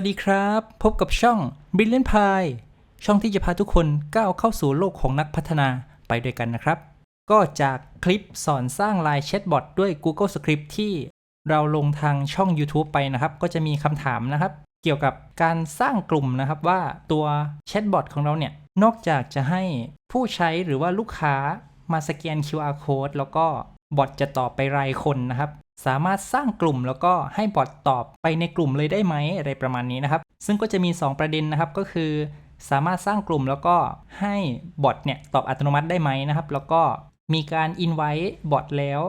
สวัสดีครับ พบกับช่อง Brilliant Pie ช่องที่จะพาทุกคนก้าวเข้าสู่โลกของนักพัฒนาไปด้วยกันนะครับ ก็จากคลิปสอนสร้าง Line Chatbot ด้วย Google Script ที่เราลงทางช่อง YouTube ไปนะครับ ก็จะมีคำถามนะครับ เกี่ยวกับการสร้างกลุ่มนะครับว่าตัว Chatbot ของเราเนี่ย นอกจากจะให้ผู้ใช้หรือว่าลูกค้ามาสแกน QR code แล้วก็บอทจะตอบไปรายคนนะครับ สามารถสร้างกลุ่มแล้วก็ให้บอทตอบไปในกลุ่มเลยได้ไหมอะไรประมาณนี้นะครับ ซึ่งก็จะมี 2 ประเด็นนะครับก็คือ สามารถสร้างกลุ่มแล้วก็ให้บอทเนี่ยตอบอัตโนมัติได้ไหมนะครับ แล้วก็มีการ invite บอทแล้ว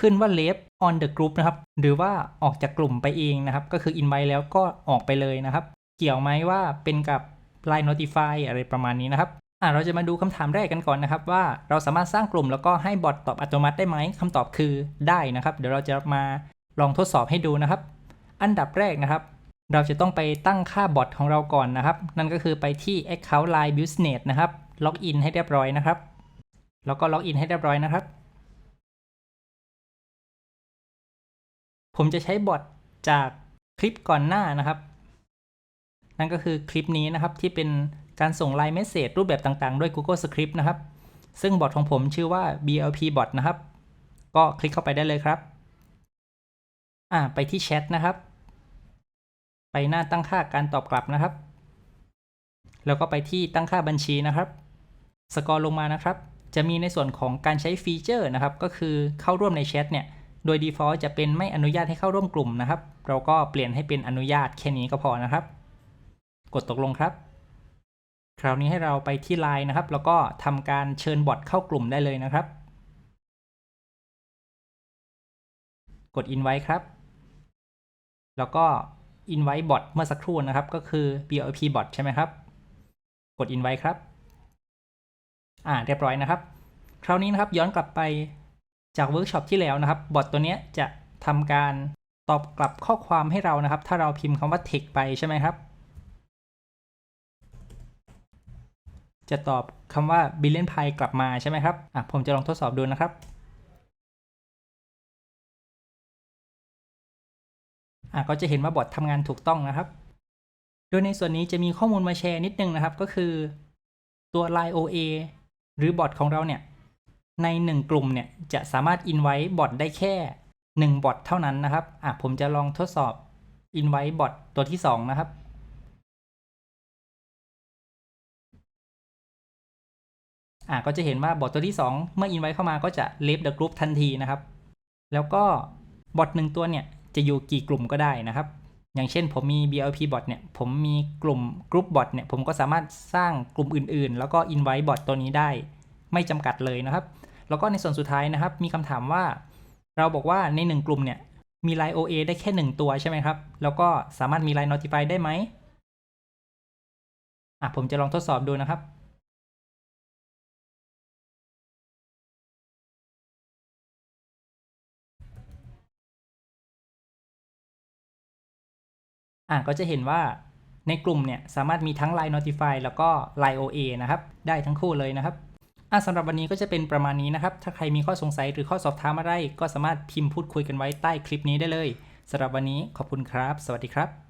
ขึ้นว่า left on the group นะครับ หรือว่าออกจากกลุ่มไปเองนะครับ ก็คือ invite แล้วก็ออกไปเลยนะครับ เกี่ยวไหมว่าเป็นกับ line notify อะไรประมาณนี้นะครับ อะเราจะมาดูคำถามแรกกันก่อนนะครับ ว่าเราสามารถสร้างกลุ่มแล้วก็ให้บอทตอบอัตโนมัติได้ไหมคำตอบคือได้นะครับ เดี๋ยวเราจะมาลองทดสอบให้ดูนะครับ อันดับแรกนะครับ เราจะต้องไปตั้งค่าบอทของเราก่อนนะครับ นั่นก็คือไปที่ account line business นะครับล็อกอินให้เรียบร้อยนะครับ แล้วก็ล็อกอินให้เรียบร้อยนะครับ ผมจะใช้บอทจากคลิปก่อนหน้านะครับ นั่นก็คือคลิปนี้นะครับที่เป็น การส่งไลน์เมสเซจรูปแบบต่างๆ ด้วย Google Script นะครับ ซึ่งบอทของผมชื่อว่า BLP bot นะครับ ก็คลิกเข้าไปได้เลยครับ อ่า ไปที่แชทนะครับ ไปหน้าตั้งค่าการตอบกลับนะครับ แล้วก็ไปที่ตั้งค่าบัญชีนะครับ สกอร์ลงมานะครับ จะมีในส่วนของการใช้ฟีเจอร์นะครับ ก็คือเข้าร่วมในแชทเนี่ย โดย default จะเป็นไม่อนุญาตให้เข้าร่วมกลุ่มนะครับ เราก็เปลี่ยนให้เป็นอนุญาตแค่นี้ก็พอนะครับ กดตกลงครับ คราวนี้ให้เราไปที่ Line นะครับ แล้วก็ทำการเชิญบอทเข้ากลุ่มได้เลยนะครับ กด invite ครับ แล้วก็ invite bot เมื่อสักครู่นะครับ ก็คือ BLP bot ใช่ไหมครับ กด invite ครับ อ่าเรียบร้อยนะครับ คราวนี้นะครับย้อนกลับไปจากเวิร์กช็อปที่แล้วนะครับ บอทตัวเนี้ยจะทำการตอบกลับข้อความให้เรานะครับ ถ้าเราพิมพ์คำว่า text ไปใช่ไหมครับ จะตอบคำว่า billion pi กลับมาใช่ไหมครับ อะ ผมจะลองทดสอบดูนะครับ อะ ก็จะเห็นว่าบอททำงานถูกต้องนะครับ โดยในส่วนนี้จะมีข้อมูลมาแชร์นิดนึงนะครับ ก็คือตัว line OA หรือบอทของเราเนี่ย ใน 1 กลุ่มเนี่ย จะสามารถ invite บอทได้แค่ 1 บอทเท่านั้นนะครับ อะ ผมจะลองทดสอบ invite บอทตัวที่ 2 นะครับ อะก็จะเห็นว่าบอทตัวที่ 2 เมื่อ invite เข้ามาก็จะ leave the group ทันทีนะครับ แล้วก็บอทหนึ่งตัวเนี่ยจะอยู่กี่กลุ่มก็ได้นะครับ อย่างเช่นผมมี BLP bot เนี่ย ผมมีกลุ่ม group bot เนี่ย ผมก็สามารถสร้างกลุ่มอื่นๆ แล้วก็ invite bot ตัวนี้ได้ ไม่จำกัดเลยนะครับ แล้วก็ในส่วนสุดท้ายนะครับ มีคำถามว่า เราบอกว่าใน 1 กลุ่มเนี่ย มี line OA ได้แค่ 1 ตัวใช่ไหมครับ แล้วก็สามารถมี line notify ได้ไหมอะผมจะลองทดสอบดูนะครับ อะก็จะเห็นว่าในกลุ่มเนี่ยสามารถมีทั้ง Line Notify แล้วก็ Line OA นะครับ ได้ทั้งคู่เลยนะครับอะสำหรับวันนี้ก็จะเป็นประมาณนี้นะครับ ถ้าใครมีข้อสงสัยหรือข้อสอบถามอะไร ก็สามารถพิมพ์พูดคุยกันไว้ใต้คลิปนี้ได้เลยสำหรับวันนี้ขอบคุณครับ สวัสดีครับ